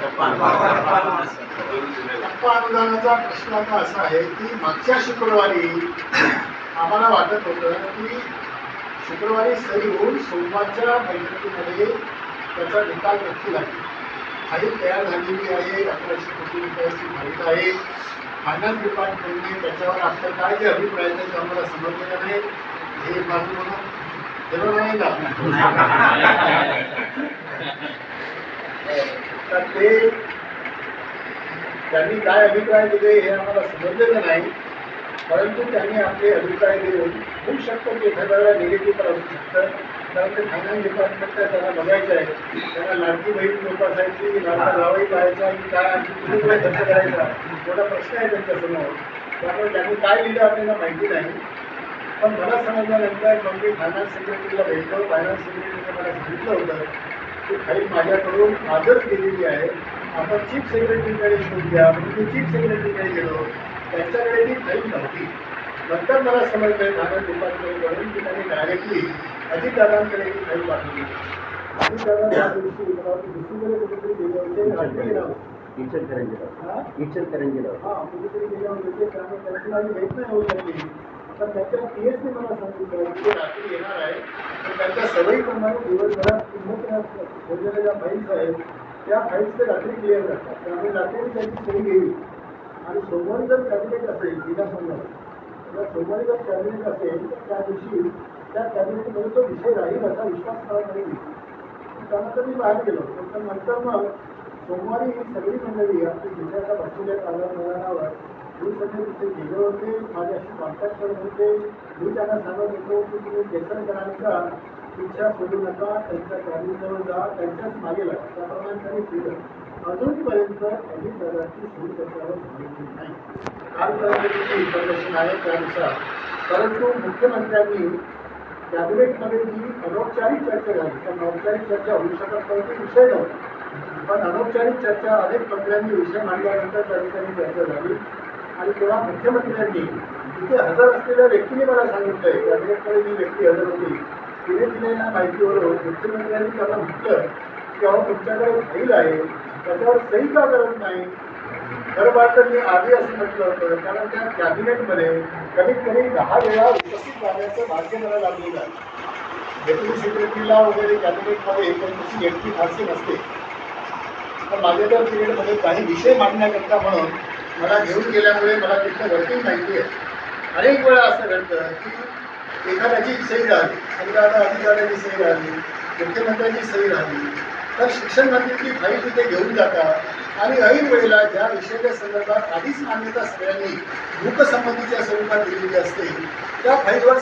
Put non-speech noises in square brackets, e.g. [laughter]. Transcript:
टप्पा अनुदानाचा प्रश्न आता असा आहे की मागच्या शुक्रवारी आम्हाला वाटत होतं की शुक्रवारी सही होऊन सोमवारच्या बैठकीमध्ये त्याचा निकाल नक्की लागेल. फाईल तयार झालेली आहे अकराशे कोटी रुपयाची फाईल आहे. फायनान्स डिपार्टमेंटने त्याच्यावर आपल्या काय जे अभिप्राय आहेत ते आम्हाला समजलेलं नाही. हे बाजू म्हणून बरोबर नाही का? [laughs] तर ते त्यांनी काय अभिप्राय दिले हे आम्हाला समजलेलं नाही. परंतु त्यांनी आपले अभिप्राय देऊन होऊ शकतं की एखाद्या वेळेला निगेटिव्ह असू शकतं. कारण ते फायनान्स डिपार्टमेंटला त्यांना बघायचं आहे. त्यांना लाडकी बहीण जोपासायची लाडका जावई पाहायचा की काय आणखी खर्च करायचा थोडा प्रश्न आहे त्यांच्यासमोर त्यामुळे त्यांनी काय लिहिलं आपल्याला माहिती नाही. पण मला समजल्यानंतर मग मी फायनान्स सेक्रेटरीला भेटलो. फायनान्स सेक्रेटरीने मला सांगितलं होतं फाईल माझ्याकडून आजच गेलेली आहे आपण चीफ सेक्रेटरीकडे शोध घ्या म्हणून मी चीफ सेक्रेटरीकडे गेलो त्यांच्याकडे ती फाईल नव्हती. नंतर मला समजलं फायनान्स डिपार्टमेंटकडून की त्यांनी डायरेक्टली अजितदादांकडे ही फाईल पाठवली. त्या दिवशी वाटतं दुसरीकडे कुठेतरी गेले होते रात्री गेला होता. इचलकरंजीला. हा? इचलकरंजीला. हा कुठेतरी गेले होते त्यामुळे त्यांची माझी भेट नाही होऊ शकली पण त्यांच्या पी एसने मला सांगितलं की ते रात्री येणार आहे. तर त्यांच्या सवयीप्रमाणे दिवसभरात किंमत ठेवलेल्या ज्या फाईल्स आहेत. त्या फाईल्स ते रात्री क्लिअर करतात. त्यामुळे रात्री त्यांची सही घेईल आणि सोमवारी जर कॅबिनेट असेल गेल्या सोमवारी जर सोमवारी जर कॅबिनेट असेल तर त्या दिवशी त्या कॅबिनेटमध्ये तो विषय राहील असा विश्वास मला नाही त्यानंतर मी बाहेर गेलो. पण नंतर मग सोमवारी ही सगळी मंडळी आपली जिल्ह्याच्या बसलेल्या कार्यालयावर मी सगळे तिथे गेले होते माझ्याशी कॉन्टॅक्ट करत होते मी त्यांना सांगत होतो की तुम्ही केसरकरांचा इच्छा सोडू नका त्यांच्या फॅमिलीजवळ जा त्यांच्याच मागे लागा त्याप्रमाणे त्यांनी केलं अजूनपर्यंत त्यांनी प्रकारची सोयी करण्यावर झालेली नाही कालपर्यंत जी इन्फॉर्मेशन आहे त्यानुसार परंतु मुख्यमंत्र्यांनी कॅबिनेटमध्ये जी अनौपचारिक चर्चा झाली. पण औपचारिक चर्चा होऊ शकत नव्हती विषय नव्हता पण अनौपचारिक चर्चा अनेक मंत्र्यांनी विषय मांडल्यानंतर त्या ठिकाणी चर्चा झाली. आणि तेव्हा मुख्यमंत्र्यांनी तिथे हजर असलेल्या व्यक्तीने मला सांगितलंय कॅबिनेटकडे जी व्यक्ती हजर होती तिने दिलेल्या माहितीवरून मुख्यमंत्र्यांनी त्याला म्हटलं की अहो तुमच्याकडे फाईल आहे त्याच्यावर सही का करत नाही? खरं तर मी आधी असं म्हटलं होतं कारण त्या कॅबिनेटमध्ये कमीत कमी दहा वेळा उपस्थित राहण्याचं भाग्य मला लाभलेलं आहे. डेप्युटी सेक्रेटरीला वगैरे कॅबिनेटमध्ये पण तशी व्यक्ती फारशी नसते. पण माझ्या त्या पिरियडमध्ये काही विषय मांडण्याकरता म्हणून मला घेऊन गेल्यामुळे मला तिथलं वर्किंग माहिती आहे. अनेक वेळा असं घडतं की एखाद्याची सही राहिली समजा आता अधिकाऱ्याची सही राहिली मुख्यमंत्र्यांची सही राहिली तर शिक्षण मंत्रीची फाईल तिथे घेऊन जातात. आणि ऐन वेळेला ज्या विषयाच्या संदर्भात आधीच मान्यता सगळ्यांनी मूकसंमतीच्या स्वरूपात दिलेली असते त्या फाईलवर